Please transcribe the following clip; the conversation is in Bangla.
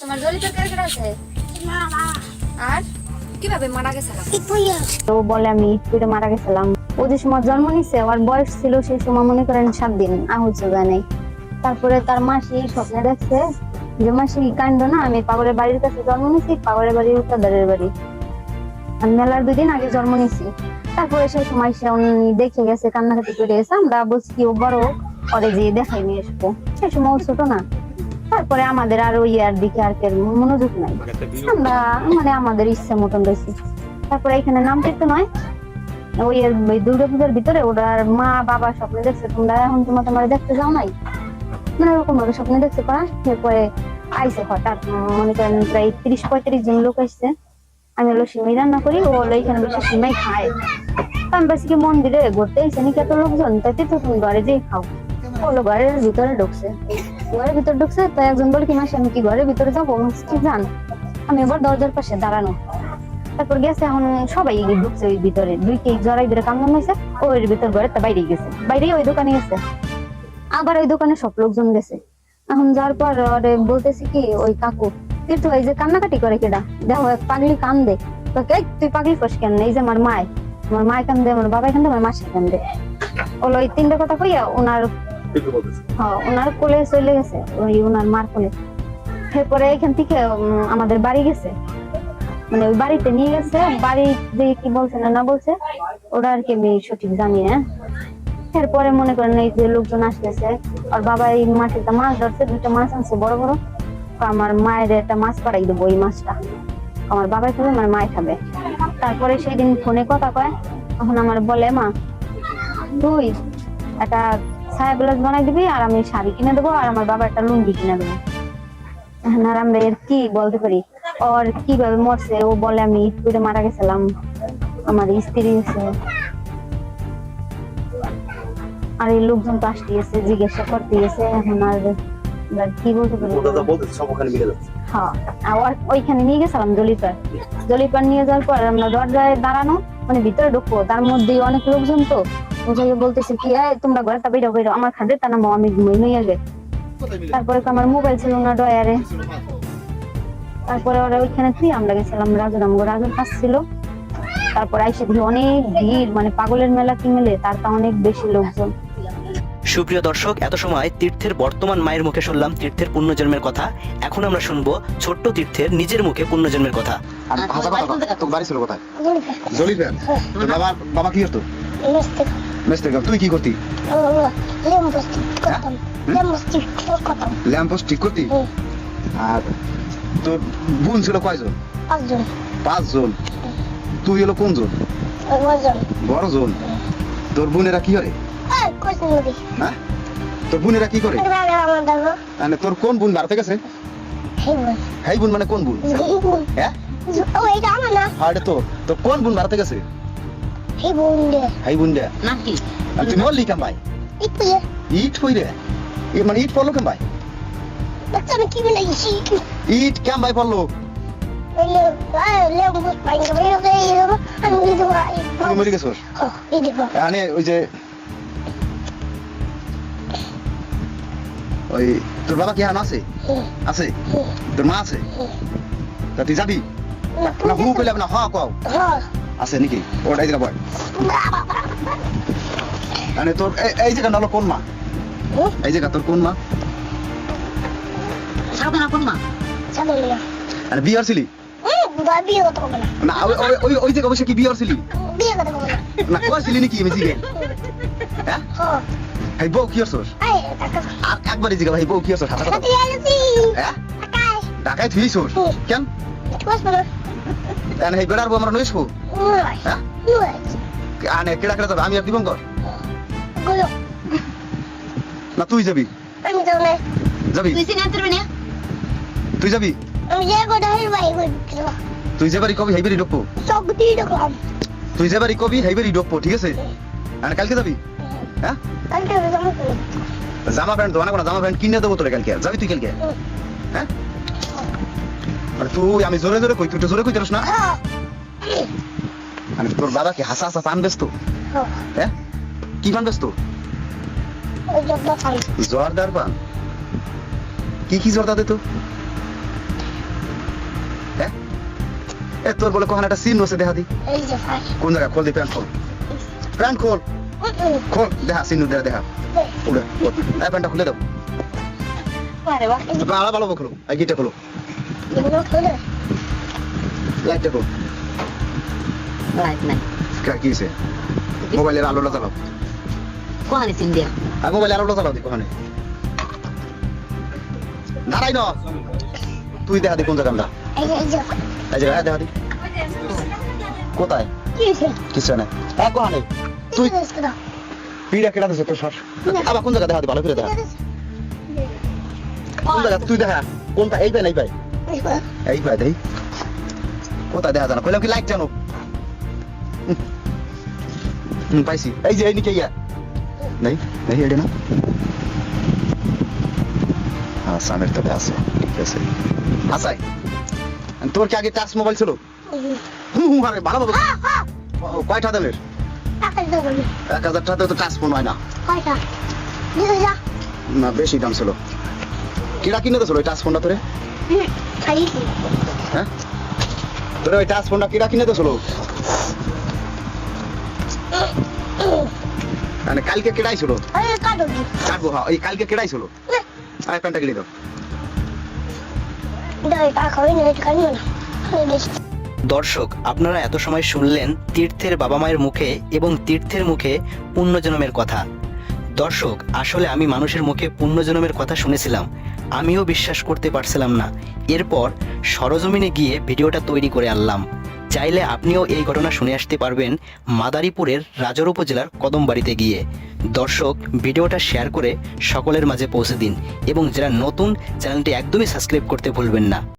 তোমার জড়িত কে কে আছে? আর? কীভাবে মারা বলে আমি মারা গেছিলাম। সময় জন্ম নিছে বয়স ছিল সেই সময় মনে করেন সাত দিন যায় তারপরে তার মাসি স্বপ্নে দেখছে যে, মাসি কান্দ না, আমি পাগলের বাড়ির কাছে জন্ম নিছি, পাগলের বাড়ির উত্তরদারের বাড়ি। আমি মেলার দুদিন আগে জন্ম নিছি। তারপরে সেই সময় সে উনি দেখে গেছে, কান্নাকাটি করে গেছে। আমরা বলছি কি, ও বড় পরে যে দেখাই নিয়ে আসব। সেই সময় ছোট না। তারপরে আমাদের আর ওই আর দিকে আর কেউ মনোযোগ নাই। আমরা মানে আমাদের ইচ্ছা মতন রয়েছি। তারপরে এখানে নাম করতে নয়। ওই ওই দুর্গাপূজার ভিতরে ওনার মা বাবা স্বপ্নে দেখছে তোমরা এখন তোমার তোমার দেখতে যাও নাই? মানে ওরকম ভাবে স্বপ্নে দেখতে পারা এরপরে আইসে হঠাৎ মনে করেন প্রায় তিরিশ পঁয়ত্রিশ জন লোক আসছে। আমি হলো সিমাই রান্না করি ও হলো এখানে বসে সিমাই খায়। আমি বলছি কি মন্দিরে ঘুরতে এসে নাকি এত লোকজন? তাই তো তুমি ঘরে যেই খাও। ও হলো ঘরের ভিতরে ঢুকছে। ঘরের ভিতরে ঢুকছে, তাই একজন বলে কি মাসে আমি কি ঘরের ভিতরে যাব? কি জান আমি এবার দরজার পাশে দাঁড়ানো। তারপর গেছে, এখন সবাই ঢুকছে ওই ভিতরে। দুই কেক জড়াই ধরে কামড় হয়েছে ও ওর ভিতর ঘরে তা বাইরে গেছে। বাইরে ওই দোকানে গেছে। আবার ওই দোকানে সব লোকজন গেছে। এখন যাওয়ার পর বলতেছি কি, ওই কাকু, তুই তো এই যে কান্নাকাটি করে কেডা? দেখো, এক পাগলি কান্দে। তো এই, তুই পাগলি কস কেন? এই যে আমার মায়। আমার মায় কান্দে, আমার বাবাই কান্দে, আমার মাসি কান্দে। ওলো ওই তিনটা কথা কইয়া ওনার হ্যাঁ, ওনার কোলে চলে গেছে ওই ওনার মার কোলে। এরপরে এখান থেকে আমাদের বাড়ি গেছে। মানে ওই বাড়িতে নিয়ে গেছে বাড়ি যে কি বলছে না না বলছে ওরা আর কি আমি সঠিক জানি না। এরপরে মনে করেন এই যে লোকজন আসতেছে আর বাবা এই মাটিতে মাছ ধরছে দুইটা মাছ আনছে বড় বড়। আমার মায়ের একটা মাছ পাড়াই দেবো ওই মাছটা। আমার বাবাই খাবে আমার মায় খাবে। তারপরে সেই দিন ফোনে কথা কয় তখন আমার বলে মা তুই একটা ছায়া ব্লাউজ বানাই দিবি আর আমি শাড়ি কিনে দেবো আর আমার বাবা একটা লুঙ্গি কিনে দেবো। এখন আর আমরা এর কি বলতে পারি? ওর কীভাবে মরছে? ও বলে আমি মারা গেছিলাম। আমার স্ত্রী আছে আর এই লোকজন তো আসতে গেছে জিজ্ঞাসা করতে গেছে এখন আর কি বলতে পারি? হ্যাঁ আর ওইখানে নিয়ে গেছিলাম জলিপার। জলিপার নিয়ে যাওয়ার পর আমরা দরজায় দাঁড়ানো মানে ভিতরে ঢুকবো তার মধ্যে অনেক লোকজন তো। বলতেছে কি তোমরা ঘরে তা বেরো বেরো আমার খাদ্যে তা নামো আমি ঘুমাই নিয়ে তারপরে তো আমার মোবাইল ছিল না ডয়ারে তারপরে ওরা ওইখানে তুই আমরা গেছিলাম রাজুর আমগো রাজুর কাছ ছিল। তারপরে আইসে দেখি অনেক ভিড় মানে পাগলের মেলা কি মেলে তার তা অনেক বেশি লোকজন। সুপ্রিয় দর্শক এত সময় তীর্থের বর্তমান মায়ের মুখে শুনলাম তীর্থের পুণ্যজন্মের কথা। এখন আমরা শুনব ছোট্ট তীর্থের নিজের মুখে পুণ্যজন্মের কথা। বাবা বাবা কি করতো? মেস্তে তুই কি করতি? ল্যাম্প পোস্ট ঠিক করতি? আর তোর বোন ছিল কয়জন? পাঁচজন। তুই হলো কোন জন? বড় জন। তোর বোনেরা কি করে? হ্যাঁ? তোর বোনেরা কি করে? মানে তোর কোন বোন ভারতে গেছে? হাই বোন। মানে কোন বোন? হ্যাঁ? হ্যাঁ এটা তোর তোর কোন বোন ভারতে গেছে? হাই বোন দে নাকি আর তুই মরলি কেন ভাই ইট কই রে এ মানে ইট পড়ল কেন ভাই কেন ভাই পড়ল মানে ওই তোর বাবা কি হান আছে আছে তোর মা আছে তা তুই যাবি না হু কইলাম না হ কও আছে নাকি? ওটাই দিলা বয়। মানে তোর এই- এই জায়গা নালো কোন মা? এই জায়গা তোর কোন মা? কোন মা? বিয়ার ছিলি না। ওই- ওই- ওই ওই জায়গা বসে কি বিয়ার ছিলি না। কয় ছিলি নাকি আমি জিগে হ্যাঁ? ভাই বউ কি করছস আর একবারই জিগা ভাই বউ কি করছস হাতা হ্যাঁ? ঢাকায় থুইছস কেন? এনে এই বেড়ার বউ আমরা নইছবো হ্যাঁ? আনে কেডা কেডা যাবে আমি আর দিবঙ্কর। না তুই যাবি। যাবি তুই সিনা করবি না? তুই যাবি? তুই যে বাড়ি কবি হেইবারি ডকবো তুই যে বাড়ি কবি হেইবারি ডকবো ঠিক আছে? আর কালকে যাবি? হ্যাঁ? জামা প্যান্ট দোকানে কোনো জামা প্যান্ট কিনে দেবো তোরে কালকে। যাবি তুই কালকে? হ্যাঁ? আর তুই আমি জোরে জোরে কই তুই তো জোরে কই না? মানে তোর বাবা কি হাসা হাসা পান ব্যস্ত। হ্যাঁ? কি পান ব্যস্ত? জোরদার পান? কি কি জোরদার দে তো এ তোর বলে কখন একটা সিন হচ্ছে দেখা দি। কোন জায়গা খোল দি প্যান্ট খোল। প্যান্ট খোল। খোল দেখা সিন দেখা দেখা উড়ে প্যান্টটা খুলে দাও। ভালো ভালো খোলো এই খোলো। লাইটটা খোল? লাইট নাই। কা- কি হয়েছে মোবাইলের আলোটা চালাও। কোহানি সিম দিয়া? আর মোবাইলের আলোটা চালাও দি কোখানে দাঁড়াই না তুই দেখা দি কোন জায়গাটা এই জায়গা এই দেখা দি। কোথায়? কিছু না হ্যাঁ কোহানে তুই পিড়া কেটে দিছে তোর শ্বাস। আবার কোন জায়গা দেখা দি ভালো করে দেখা। কোন জায়গা তুই দেখা। কোনটা? এই পাই নাই পাই এই দেই। কোথায় দেখা জানা? কইলাম কি লাইট জানো? পাইছি। এই যে এই নিকে ইয়া নাই নাই এটা না। হ্যাঁ সামনের তো আছে। ঠিক আছে। আসাই তোর কি আগে টাচ মোবাইল ছিল হুম আরে ভালো ভালো কয়টা দামের এক হাজার টাকা তো টাচ ফোন হয় না। না। বেশি দাম ছিল কিরা কিনে ছিল ওই টাচ ফোনটা তোরে? হ্যাঁ? তোরে ওই টাচ ফোনটা কিরা কিনে তো ছিল মানে কালকে কেডাই ছিল? কাটবো হ্যাঁ এই কালকে কেডাই ছিল? আরে প্যান্টটা কিনে দাও। দর্শক, আপনারা এত সময় শুনলেন তীর্থের বাবা মায়ের মুখে এবং তীর্থের মুখে পুণ্যজনমের কথা। দর্শক, আসলে আমি মানুষের মুখে পুণ্যজনমের কথা শুনেছিলাম। আমিও বিশ্বাস করতে পারছিলাম না। এরপর সরজমিনে গিয়ে ভিডিওটা তৈরি করে আনলাম। চাইলে আপনিও এই ঘটনা শুনে আসতে পারবেন মাদারীপুরের রাজর উপজেলার কদমবাড়িতে গিয়ে। দর্শক, ভিডিওটা শেয়ার করে সকলের মাঝে পৌঁছে দিন এবং যারা নতুন, চ্যানেলটি একদমই সাবস্ক্রাইব করতে ভুলবেন না।